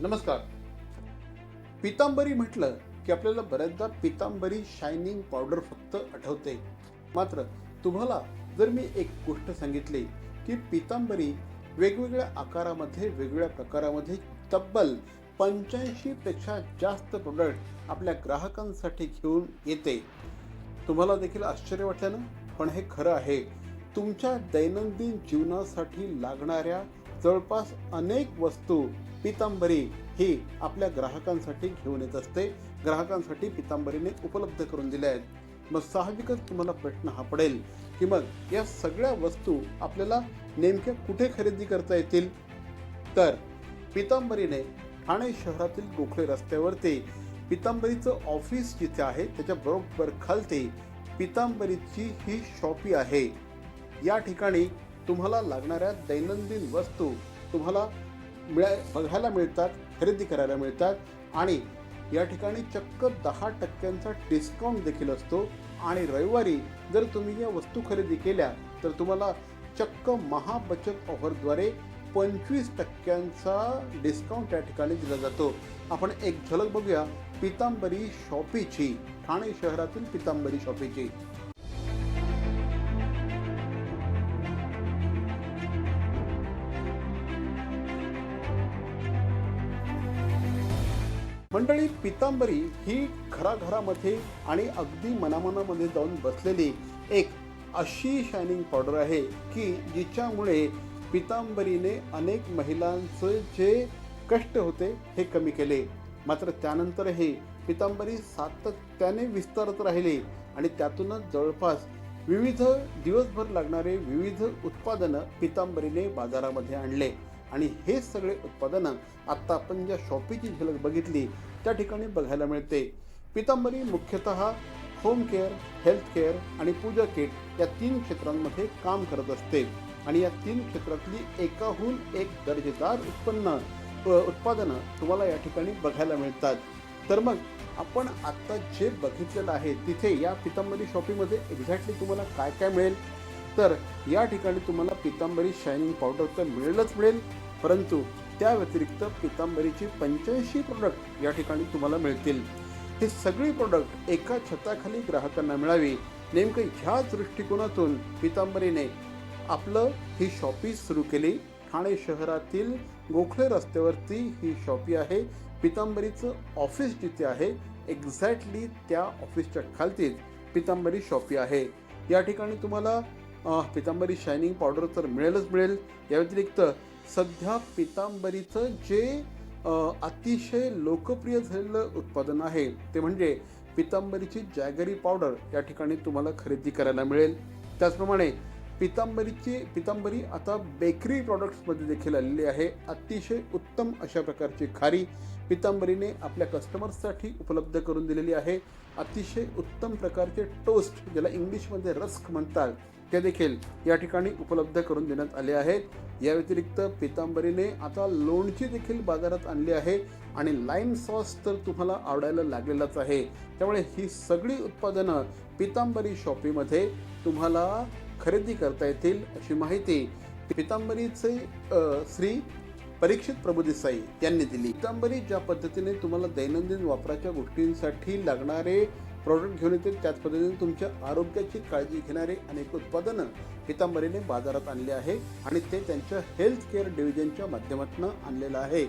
नमस्कार. पितांबरी म्हटलं की आपल्याला बऱ्याचदा पितांबरी शायनिंग पावडर फक्त आठवते. मात्र तुम्हाला जर मी एक गोष्ट सांगितली की पितांबरी वेगवेगळ्या आकारामध्ये वेगवेगळ्या प्रकारामध्ये तब्बल पंच्याऐंशीपेक्षा जास्त प्रोडक्ट आपल्या ग्राहकांसाठी घेऊन येते. तुम्हाला देखील आश्चर्य वाटलं ना? पण हे खरं आहे. तुमच्या दैनंदिन जीवनासाठी लागणाऱ्या जवळपास अनेक वस्तू पितांबरी ही आपल्या ग्राहकांसाठी घेऊन येत असते. ग्राहकांसाठी पितांबरीने उपलब्ध करून दिल्या आहेत. मग साहजिकच तुम्हाला प्रश्न हा पडेल की मग या सगळ्या वस्तू आपल्याला नेमक्या कुठे खरेदी करता येतील? तर पितांबरीने ठाणे शहरातील गोखले रस्त्यावरती पितांबरीचं ऑफिस जिथे आहे त्याच्या बरोबर खालती पितांबरीची ही शॉपी आहे. या ठिकाणी तुम्हाला लागणाऱ्या दैनंदिन वस्तू तुम्हाला मिळा बघायला मिळतात खरेदी करायला मिळतात आणि या ठिकाणी चक्क दहा टक्क्यांचा डिस्काउंट देखील असतो. आणि रविवारी जर तुम्ही या वस्तू खरेदी केल्या तर तुम्हाला चक्क महाबचत ऑफरद्वारे पंचवीस टक्क्यांचा डिस्काउंट या ठिकाणी दिला जातो. आपण एक झलक बघूया. पितांबरी शॉपीची ठाणे शहरातील पितांबरी शॉपीची. मंडळी पितांबरी ही घराघरामध्ये आणि अगदी मनामनामध्ये जाऊन बसलेली एक अशी शायनिंग पावडर आहे की जिच्यामुळे पितांबरीने अनेक महिलांचे जे कष्ट होते हे कमी केले. मात्र त्यानंतरही पितांबरी सातत्याने विस्तारत राहिली आणि त्यातूनच जवळपास विविध दिवसभर लागणारे विविध उत्पादनं पितांबरीने बाजारामध्ये आणले. आणि हे सगळे उत्पादनं आत्ता आपण ज्या शॉपीची झलक बघितली त्या ठिकाणी बघायला मिळते. पितांबरी मुख्यतः होम केअर हेल्थ केअर आणि पूजा किट या तीन क्षेत्रांमध्ये काम करत असते. आणि या तीन क्षेत्रातली एकाहून एक दर्जेदार उत्पन्न व उत्पादनं तुम्हाला या ठिकाणी बघायला मिळतात. तर मग आपण आत्ता जे बघितलेलं आहे तिथे या पितांबरी शॉपीमध्ये एक्झॅक्टली तुम्हाला काय काय मिळेल? तर या ठिकाणी तुम्हाला पितांबरी शायनिंग पावडर तर मिळेलच मिळेल. परंतु त्या व्यतिरिक्त पितांबरीची पंच्याऐंशी प्रोडक्ट या ठिकाणी तुम्हाला मिळतील. हे सगळी प्रोडक्ट एका छताखाली ग्राहकांना मिळावी. नेमकं ह्याच दृष्टिकोनातून पितांबरीने आपलं ही शॉपी सुरू केली. ठाणे शहरातील गोखले रस्त्यावरती ही शॉपी आहे. पितांबरीचं ऑफिस जिथे आहे एक्झॅक्टली त्या ऑफिसच्या खालतीच पितांबरी शॉपी आहे. या ठिकाणी तुम्हाला पितांबरी शायनिंग पावडर तर मिळेलच मिळेल. या व्यतिरिक्त सध्या पितांबरीचं जे अतिशय लोकप्रिय झालेलं उत्पादन आहे ते म्हणजे पितांबरीची जॅगरी पावडर या ठिकाणी तुम्हाला खरेदी करायला मिळेल. त्याचप्रमाणे पितांबरीची पितांबरी आता बेकरी प्रॉडक्ट्समध्ये देखील आलेली आहे. अतिशय उत्तम अशा प्रकारची खारी पितांबरीने आपल्या कस्टमर्ससाठी उपलब्ध करून दिलेली आहे. अतिशय उत्तम प्रकारचे टोस्ट ज्याला इंग्लिशमध्ये रस्क म्हणतात ते देखील या ठिकाणी उपलब्ध करून देण्यात आले आहेत. या व्यतिरिक्त पितांबरीने आता लोणची देखील बाजारात आणली आहे आणि लाईम सॉस तर तुम्हाला आवडायला लागलेलाच आहे. त्यामुळे ही सगळी उत्पादनं पितांबरी शॉपीमध्ये तुम्हाला खरेदी करता येतील अशी माहिती पितांबरीचे श्री परीक्षित प्रभुदेसाई यांनी दिली. पितांबरी ज्या पद्धतीने तुम्हाला दैनंदिन वापराच्या गोष्टींसाठी लागणारे प्रॉडक्ट घेऊन येतील. त्याच पद्धतीने तुमच्या आरोग्याची काळजी घेणारे अनेक उत्पादनं पितांबरीने बाजारात आणले आहे आणि ते त्यांच्या हेल्थ केअर डिव्हिजनच्या माध्यमातून आणलेलं आहे.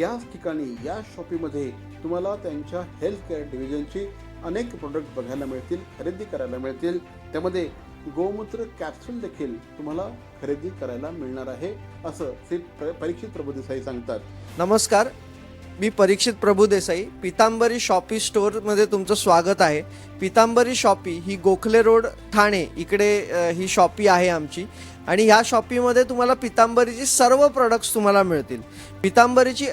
याच ठिकाणी या शॉपीमध्ये तुम्हाला त्यांच्या हेल्थ केअर डिव्हिजनची अनेक प्रोडक्ट बघायला मिळतील खरेदी करायला मिळतील. त्यामध्ये गोमूत्र कॅप्सूल देखील तुम्हाला खरेदी करायला मिळणार आहे असं श्री प्र- परीक्षित प्रभुदेसाई सांगतात. नमस्कार. मी परीक्षित प्रभू देसाई. पितांबरी शॉपी स्टोअरमध्ये तुमचं स्वागत आहे. पितांबरी शॉपी ही गोखले रोड ठाणे इकडे ही शॉपी आहे आमची. आणि ह्या शॉपीमध्ये तुम्हाला पितांबरीची सर्व प्रोडक्ट्स तुम्हाला मिळतील. पितांबरीची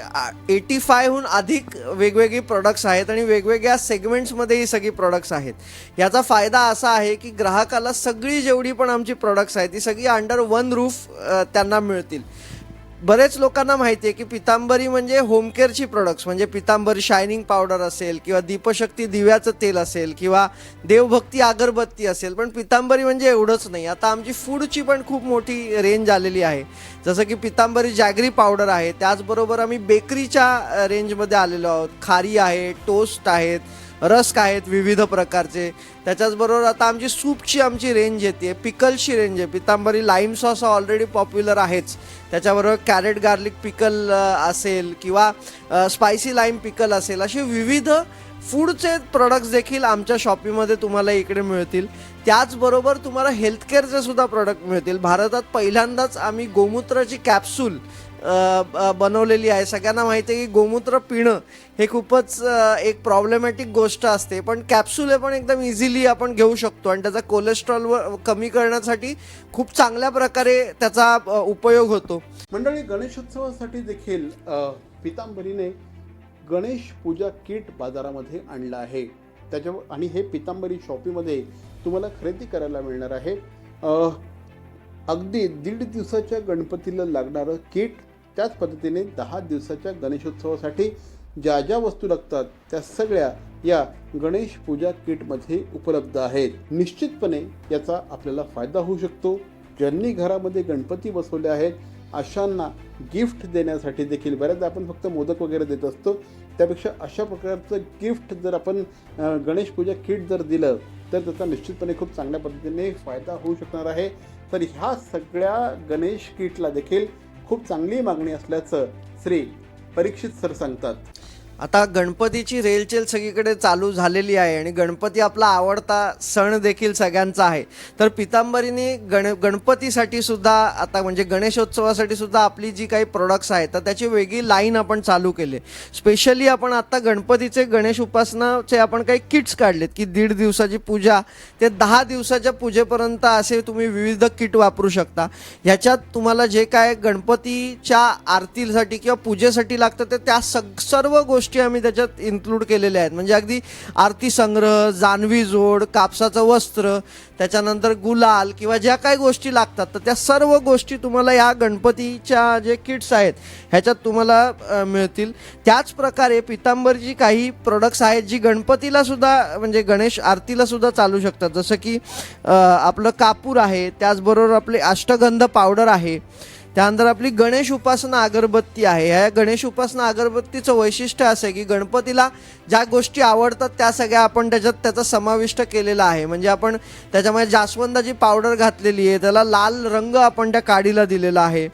एटी फायहून अधिक वेगवेगळी प्रोडक्ट्स आहेत आणि वेगवेगळ्या सेगमेंट्समध्ये ही सगळी प्रोडक्ट्स आहेत. याचा फायदा असा आहे की ग्राहकाला सगळी जेवढी पण आमची प्रोडक्ट्स आहेत ती सगळी अंडर वन रूफ त्यांना मिळतील. बरेच लोकांना माहिती आहे की पितांबरी म्हणजे होम केअरची प्रोडक्ट्स म्हणजे पितांबरी शायनिंग पावडर असेल किंवा दीपशक्ती दिव्याचं तेल असेल किंवा देवभक्ती अगरबत्ती असेल पण पितांबरी म्हणजे एवढंच नाही. आता आमची फूडची पण खूप मोठी रेंज आलेली आहे. जसं की पितांबरी जॅगरी पावडर आहे त्याचबरोबर आम्ही बेकरीच्या रेंजमध्ये आलेलो आहोत. खारी आहे टोस्ट आहेत रस्क आहेत विविध प्रकारचे. त्याच्याचबरोबर आता आमची सूपची आमची रेंज येते पिकलची रेंज आहे. Pitambari lime sauce already popular आहेच. त्याच्याबरोबर कॅरेट गार्लिक पिकल असेल किंवा स्पायसी लाईम पिकल असेल असे विविध फूडचे प्रोडक्ट्स देखील आमच्या शॉपीमध्ये तुम्हाला इकडे मिळतील. त्याचबरोबर तुम्हाला हेल्थकेअरचे सुद्धा प्रोडक्ट मिळतील. भारतात पहिल्यांदाच आम्ही गोमूत्राची कॅप्सूल बनवलेली आहे. सगळ्यांना माहिती आहे की गोमूत्र पिणं हे खूपच एक प्रॉब्लेमॅटिक गोष्ट असते. पण कॅप्सूल हे पण एकदम इझिली आपण घेऊ शकतो. आणि त्याचा कोलेस्ट्रॉल कमी करण्यासाठी खूप चांगल्या प्रकारे त्याचा उपयोग होतो. मंडळी गणेशोत्सवासाठी देखील पितांबरीने गणेश पूजा किट बाजारामध्ये आणलं आहे. त्याच्या आणि हे पितांबरी शॉपीमध्ये तुम्हाला खरेदी करायला मिळणार आहे. अगदी दीड दिवसाच्या गणपतीला लागणारं किट त्याच पद्धतीने दहा दिवसाच्या गणेशोत्सवासाठी ज्या ज्या वस्तू लागतात त्या सगळ्या या गणेश पूजा किटमध्ये उपलब्ध आहेत. निश्चितपणे याचा आपल्याला फायदा होऊ शकतो. ज्यांनी घरामध्ये गणपती बसवले आहेत अशांना गिफ्ट देण्यासाठी देखील बऱ्याचदा आपण फक्त मोदक वगैरे देत असतो. त्यापेक्षा अशा प्रकारचं गिफ्ट जर आपण गणेश पूजा किट जर दिलं तर त्याचा निश्चितपणे खूप चांगल्या पद्धतीने फायदा होऊ शकणार आहे. तर ह्या सगळ्या गणेश किटला देखील खूप चांगली मागणी असल्याचं श्री परीक्षित सर सांगतात. आता गणपतीची रेलचेल सगळीकडे चालू झालेली आहे आणि गणपती आपला आवडता सण देखील सगळ्यांचा आहे. तर पितांबरीने गण गणपतीसाठी सुद्धा आता म्हणजे गणेशोत्सवासाठी सुद्धा आपली जी काही प्रोडक्ट्स आहेत तर त्याची वेगळी लाईन आपण चालू केली. स्पेशली आपण आता गणपतीचे गणेश उपासनाचे आपण काही किट्स काढलेत की दीड दिवसाची पूजा ते दहा दिवसाच्या पूजेपर्यंत असे तुम्ही विविध किट वापरू शकता. ह्याच्यात तुम्हाला जे काय गणपतीच्या आरतीसाठी किंवा पूजेसाठी लागतं ते त्या सग सर्व गोष्टी गोष्टी आम्ही त्याच्यात इन्क्लूड केलेल्या आहेत. म्हणजे अगदी आरती संग्रह जानवी जोड कापसाचं वस्त्र त्याच्यानंतर गुलाल किंवा ज्या काही गोष्टी लागतात तर त्या सर्व गोष्टी तुम्हाला या गणपतीच्या जे किट्स आहेत ह्याच्यात तुम्हाला मिळतील. त्याच प्रकारे पितांबरची काही प्रोडक्ट्स आहेत जी गणपतीला सुद्धा म्हणजे गणेश आरतीला सुद्धा चालू शकतात. जसं की आपलं कापूर आहे त्याचबरोबर आपले अष्टगंध पावडर आहे त्यानंतर आपली गणेश उपासना अगरबत्ती आहे. ह्या गणेश उपासना अगरबत्तीचं वैशिष्ट्य असं आहे की गणपतीला ज्या गोष्टी आवडतात त्या सगळ्या आपण त्याच्यात त्याचा समाविष्ट केलेला आहे. म्हणजे आपण त्याच्यामध्ये जास्वंदाची पावडर घातलेली आहे त्याला लाल रंग आपण त्या काडीला दिलेला आहे.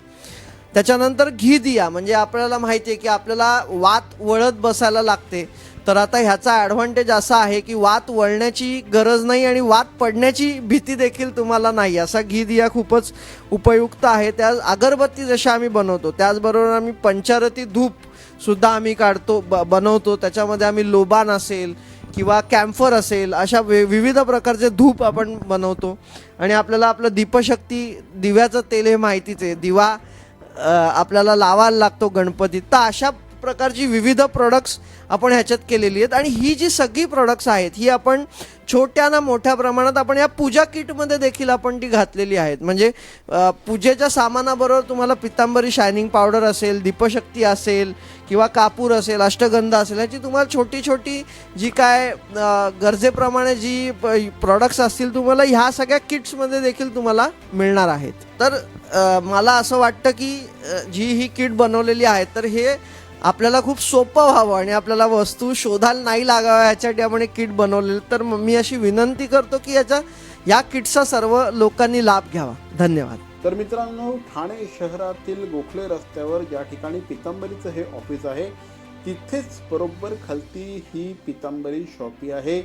त्याच्यानंतर घी दिया म्हणजे आपल्याला माहिती आहे की आपल्याला वात वळत बसायला लागते. तर आता ह्याचा ॲडव्हान्टेज असा आहे की वात वळण्याची गरज नाही आणि वात पडण्याची भीती देखील तुम्हाला नाही. असा घी दिया खूपच उपयुक्त आहे. त्या अगरबत्ती जशा आम्ही बनवतो त्याचबरोबर आम्ही पंचारती धूप सुद्धा आम्ही काढतो ब बनवतो. त्याच्यामध्ये आम्ही लोबान असेल किंवा कॅम्फर असेल अशा वे विविध प्रकारचे धूप आपण बनवतो. आणि आपल्याला आपलं दीपशक्ती दिव्याचं तेल हे माहितीच आहे. दिवा आपल्याला लावायला लागतो गणपतीत. तर अशा प्रकारची विविध प्रोडक्ट्स आपण ह्याच्यात केलेली आहेत. आणि ही जी सगळी प्रोडक्ट्स आहेत ही आपण छोट्या ना मोठ्या प्रमाणात आपण या पूजा किटमध्ये देखील आपण ती घातलेली आहेत. म्हणजे पूजेच्या सामानाबरोबर तुम्हाला पितांबरी शायनिंग पावडर असेल दीपशक्ती असेल किंवा कापूर असेल अष्टगंध असेल ह्याची तुम्हाला छोटी छोटी जी काय गरजेप्रमाणे जी प्रॉडक्ट्स असतील तुम्हाला ह्या सगळ्या किट्समध्ये देखील तुम्हाला मिळणार आहेत. तर मला असं वाटतं की जी ही किट बनवलेली आहे तर हे आपल्याला खूप सोपं व्हावं आणि आपल्याला वस्तू शोधायला नाही लागावं ह्याच्यासाठी आपण एक किट बनवलेलं. तर मी अशी विनंती करतो की याचा या किटचा सर्व लोकांनी लाभ घ्यावा. धन्यवाद. तर मित्रांनो ठाणे शहरातील गोखले रस्त्यावर ज्या ठिकाणी पितांबरीचं हे ऑफिस आहे तिथेच बरोबर खालती ही पितांबरी शॉपी आहे.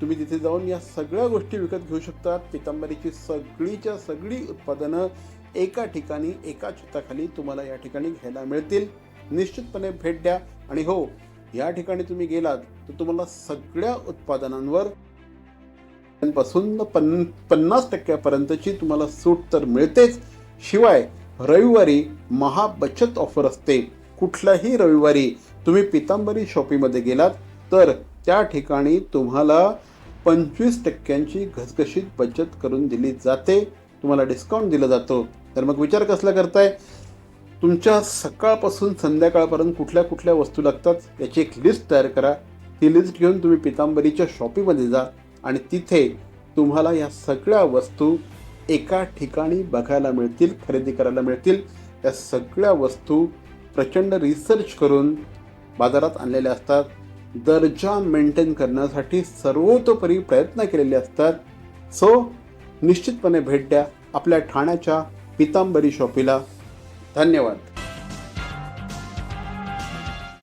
तुम्ही तिथे जाऊन या सगळ्या गोष्टी विकत घेऊ शकतात. पितांबरीची सगळीच्या सगळी उत्पादनं एका ठिकाणी एका छताखाली तुम्हाला या ठिकाणी घ्यायला मिळतील. निश्चितपणे भेट द्या. आणि हो या ठिकाणी तुम्ही गेलात तर तुम्हाला सगळ्या उत्पादनांवर पासून पन पन्नास टक्क्यापर्यंतची तुम्हाला सूट तर मिळतेच. शिवाय रविवारी महाबचत ऑफर असते. कुठल्याही रविवारी तुम्ही पितांबरी शॉपीमध्ये गेलात तर त्या ठिकाणी तुम्हाला पंचवीस टक्क्यांची घसघशीत बचत करून दिली जाते. तुम्हाला डिस्काउंट दिलं जातो. तर मग विचार कसला करताय? तुमच्या सकाळपासून संध्याकाळपर्यंत कुठल्या कुठल्या वस्तू लागतात याची एक लिस्ट तयार करा. ती लिस्ट घेऊन तुम्ही पितांबरीच्या शॉपीमध्ये जा आणि तिथे तुम्हाला या सगळ्या वस्तू एका ठिकाणी बघायला मिळतील खरेदी करायला मिळतील. या सगळ्या वस्तू प्रचंड रिसर्च करून बाजारात आणलेल्या असतात. दर्जा मेंटेन करण्यासाठी सर्वतोपरी प्रयत्न केलेले असतात. सो निश्चितपणे भेट द्या आपल्या ठाण्याच्या पितांबरी शॉपीला धन्यवाद.